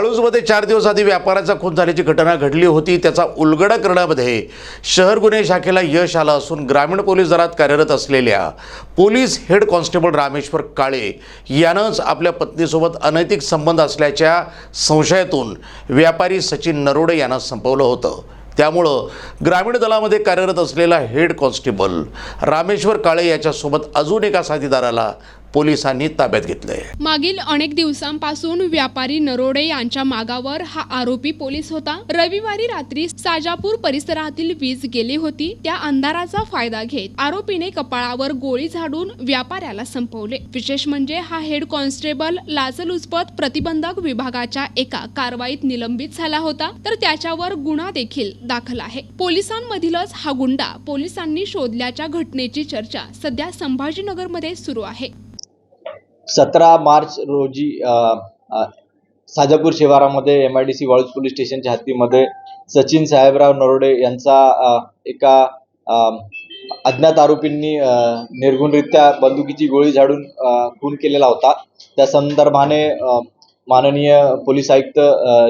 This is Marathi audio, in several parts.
वाळूजमध्ये चार दिवस आधी व्यापाराचा खून झाल्याची घटना घडली होती. त्याचा उलगडा करण्यामध्ये शहर गुन्हे शाखेला यश आलं असून ग्रामीण पोलीस दलात कार्यरत असलेल्या police head constable Rameshwar Kale यानंच आपल्या पत्नीसोबत अनैतिक संबंध असल्याच्या संशयातून व्यापारी सचिन नरोडे यांना संपवलं होतं. त्यामुळं ग्रामीण दलामध्ये कार्यरत असलेला हेड कॉन्स्टेबल रामेश्वर काळे याच्यासोबत अजून एका साथीदाराला पोलिसांनी ताब्यात घेतलंय. मागील अनेक दिवसांपासून व्यापारी नरोडे यांच्या मागावर हा आरोपी पोलीस होता. रविवारी रात्री साजापूर परिसरातील वीज गेली होती त्या अंधाराचा फायदा घेत आरोपीने कपाळावर गोळी झाडून व्यापाऱ्याला संपवले. विशेष म्हणजे हा हेड कॉन्स्टेबल लाचलुचपत प्रतिबंधक विभागाच्या एका कारवाईत निलंबित झाला होता तर त्याच्यावर गुन्हा देखील दाखल आहे. पोलिसांमधीलच हा गुंडा पोलिसांनी शोधल्याच्या घटनेची चर्चा सध्या संभाजीनगरमध्ये सुरू आहे. सतरा मार्च रोजी Sajapur शिवारामध्ये M I D C Waluj police स्टेशनच्या हद्दीमध्ये सचिन साहेबराव नरोडे यांचा एका अज्ञात आरोपींनी निर्गुणरित्या बंदुकीची गोळी झाडून खून केलेला होता. त्या संदर्भाने माननीय पोलीस आयुक्त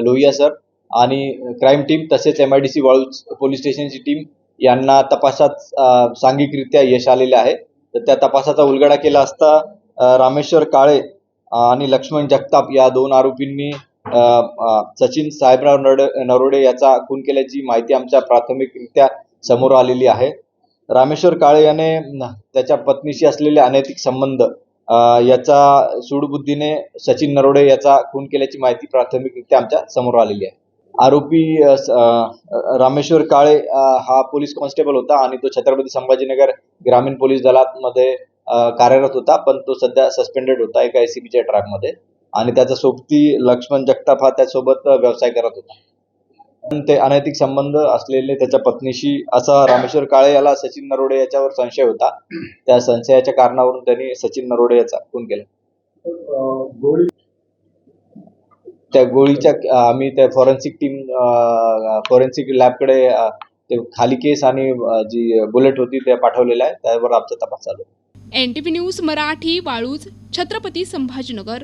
लोहिया सर आणि क्राईम टीम तसेच M I D C Waluj police स्टेशनची team यांना तपासात सांघिकरित्या यश आलेले आहे. तर त्या तपासाचा उलगडा केला असता रामेश्वर काळे आणि लक्ष्मण जगताप या दोन आरोपींनी सचिन साहेबराव नरोडे नरोडे याचा खून केल्याची माहिती आमच्या प्राथमिकरित्या समोर आलेली आहे. रामेश्वर काळे याने त्याच्या पत्नीशी असलेले अनैतिक संबंध याचा सूडबुद्धीने सचिन नरोडे याचा खून केल्याची माहिती प्राथमिकरित्या आमच्यासमोर आलेली आहे. आरोपी रामेश्वर काळे हा पोलीस कॉन्स्टेबल होता आणि तो छत्रपती संभाजीनगर ग्रामीण पोलीस दलात मध्ये कार्यरत होता पण तो सध्या सस्पेंडेड होता एका एसीबीच्या ट्रॅकमध्ये आणि त्याचा सोबती लक्ष्मण जगताप हा त्यासोबत व्यवसाय करत होता. पण ते अनैतिक संबंध असलेले त्याच्या पत्नीशी असा रामेश्वर काळे याला सचिन नरोडे याच्यावर संशय होता. त्या संशयाच्या कारणावरून त्यांनी सचिन नरोडे याचा खून केला. त्या गोळीच्या आम्ही त्या फॉरेन्सिक टीम फॉरेन्सिक लॅबकडे ते खाली केस आणि जी बुलेट होती त्या पाठवलेल्या आहे. त्यावर आमचा तपास चालू N T V news Marathi Waluj Chhatrapati Sambhajinagar.